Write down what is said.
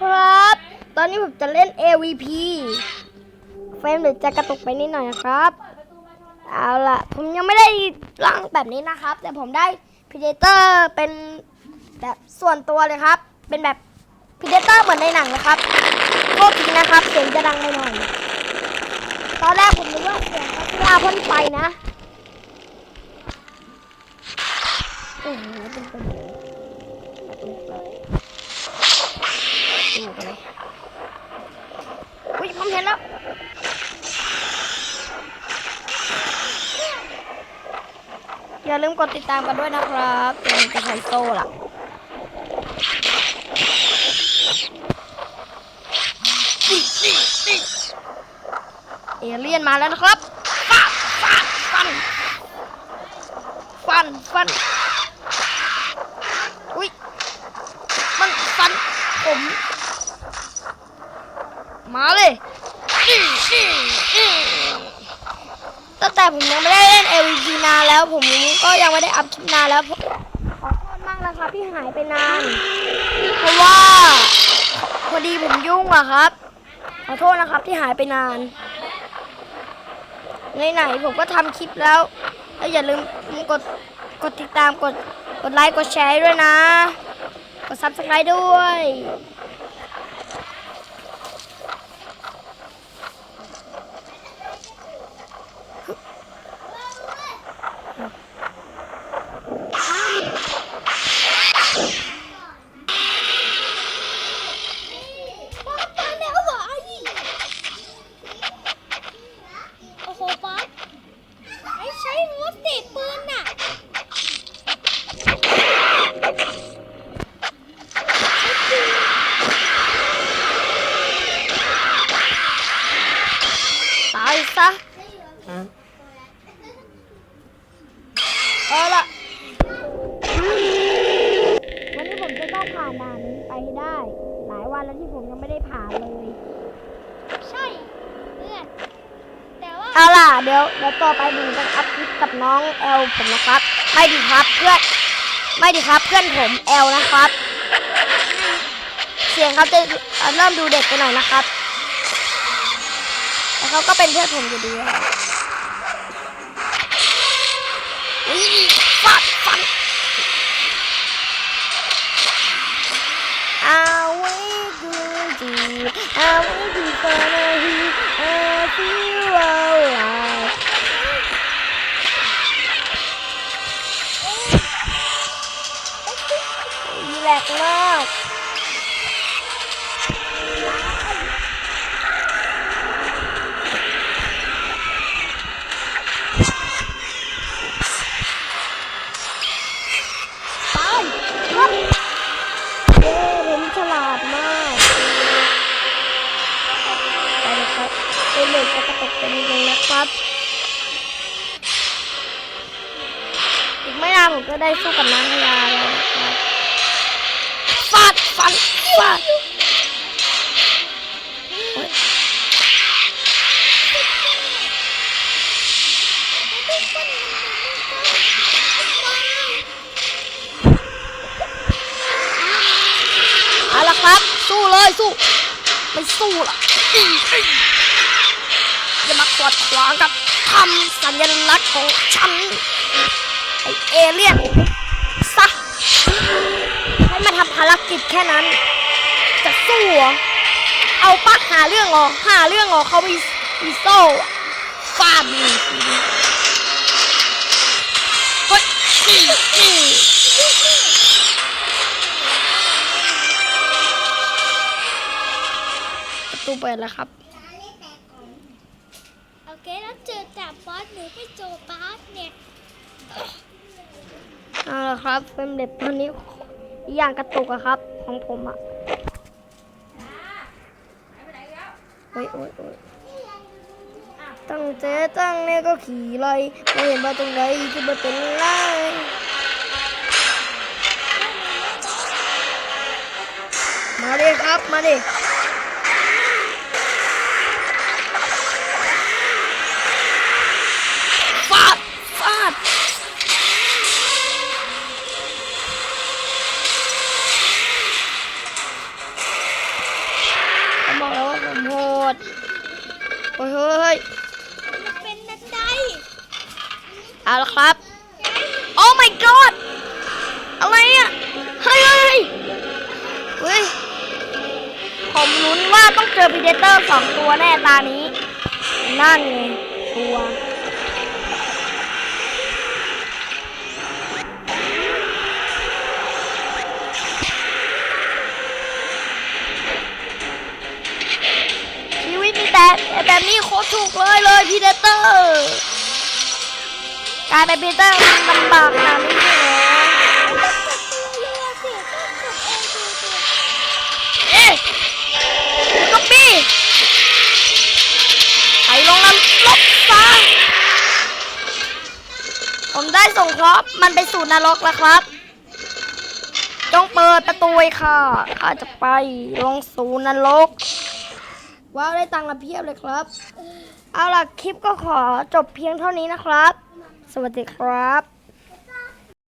ครับ ตอนนี้ผมจะเล่น AVP เฟรมเดี๋ยวจะกระตุกไปนิดหน่อยนะครับ เอาล่ะ ผมยังไม่ได้ร่างแบบนี้นะครับ แต่ผมได้ Predator เป็นแบบส่วนตัวเลยครับ เป็นแบบ Predator เหมือนในหนังนะครับโทษทีนะครับ เสียงจะดังไปหน่อย ตอนแรกผมนึกว่าเสียงพัทยาพ่นไฟนะโอ้โหเป็นเป็นกระตุกเลยดูกันเลยอุ้ยผมเห็นแล้ว อย่าลืมกดติดตามกันด้วยนะครับเป็นจะใช้โซ่ล่ะเอเลี่ยนมาแล้วนะครับ ฟัน ฟัน ฟัน ฟัน ฟัน อุ้ย มันฟันผม มาเลยอื้ออื้ออื้อตั้งแต่ ผมยังไม่ได้เล่น LVP นานแล้ว ผมก็ยังไม่ได้อัพคลิปนานแล้วขอโทษมากนะครับที่หายไปนาน เพราะว่าพอดีผมยุ่งอะครับ ขอโทษนะครับที่หายไปนานไหนๆผมก็ทำคลิปแล้ว แล้วอย่าลืมกดกดติดตามกดกดไลค์กดแชร์ด้วยนะ กดซับสไครต์ด้วย ป๊อปมาแล้วเหรอไอ้โอ้โหป๊อปไอ้ใช้รถเตะปืนน่ะ ตายซะ เอาละวันนี้ผมจะต้องผ่านด่านนี้ไปให้ได้ หลายวันแล้วที่ผมยังไม่ได้ผ่านเลย ใช่เพื่อนแต่ว่าเอาล่ะเดี๋ยวเดี๋ยวต่อไปผมจะอัพคลิปกับน้องแอลผมนะครับ ไม่ดีครับเพื่อนไม่ดีครับเพื่อนผมแอลนะครับ เสียงเขาจะเริ่มดูเด็กไปหน่อยนะครับแต่เขาก็เป็นเพื่อนผมอยู่ดีอะ อุ๊ยฟัดฟัน I wait to you, I wait to follow you, I feel alright. รีแลกซ์มาก เป็นจริงนะครับ อีกไม่นานผมก็ได้สู้กับนางพญาแล้วนะครับฟาดฟันฟาดโอ๊ยเอาละครับ สู้เลยสู้ ไม่สู้ล่ะ ดขวางกับทำสัญลักษณ์ของฉัน ไอเอเลี่ยนซะให้มาทำภารกิจแค่นั้น จะสู้เหรอเอาปะหาเรื่องเหรอหาเรื่องเหรอเขามีมีโซ่ฟาดดีทีเฮ้ยประตูเปิดแล้วครับ โอเคแล้วเจอจับบอ สหรือไม่เจอบอสเนี่ยเอาละครับเป็นเด็กตอนนี้อย่างกระตุกอะครับ ของผมอะโอ้ยโอ้ยโอ้ยตั้งเจตั้งเนี่ยก็ขี่ไล่ไม่เห็นว่าตรงไหนที่มันเป็นไรมาดิครับ มาดิ โหดโอ้ยเฮ้ยมันเป็นนันไดเอาละครับ โอ้ my god อะไรอะเฮ้ยเฮ้ยเฮ้ยผมลุ้นว่าต้องเจอพีเดเตอร์สองตัวแน่ตานี้ นั่นไงตัว กลายเป็นพีเตอร์มันลำบากนาดนี้เลยเรือสิต้องกดเอดูสิเอ๊ะก๊อปปี้ไปลงน้ำลบซะผมได้ส่งคราะห์มันไปสู่นรกแล้วครับ จงเปิดประตูค่ะข้าจะไปลงสู่นรกว้าวได้ตังค์ละเพียบเลยครับ เอาล่ะคลิปก็ขอจบเพียงเท่านี้นะครับ สวัสดีครับ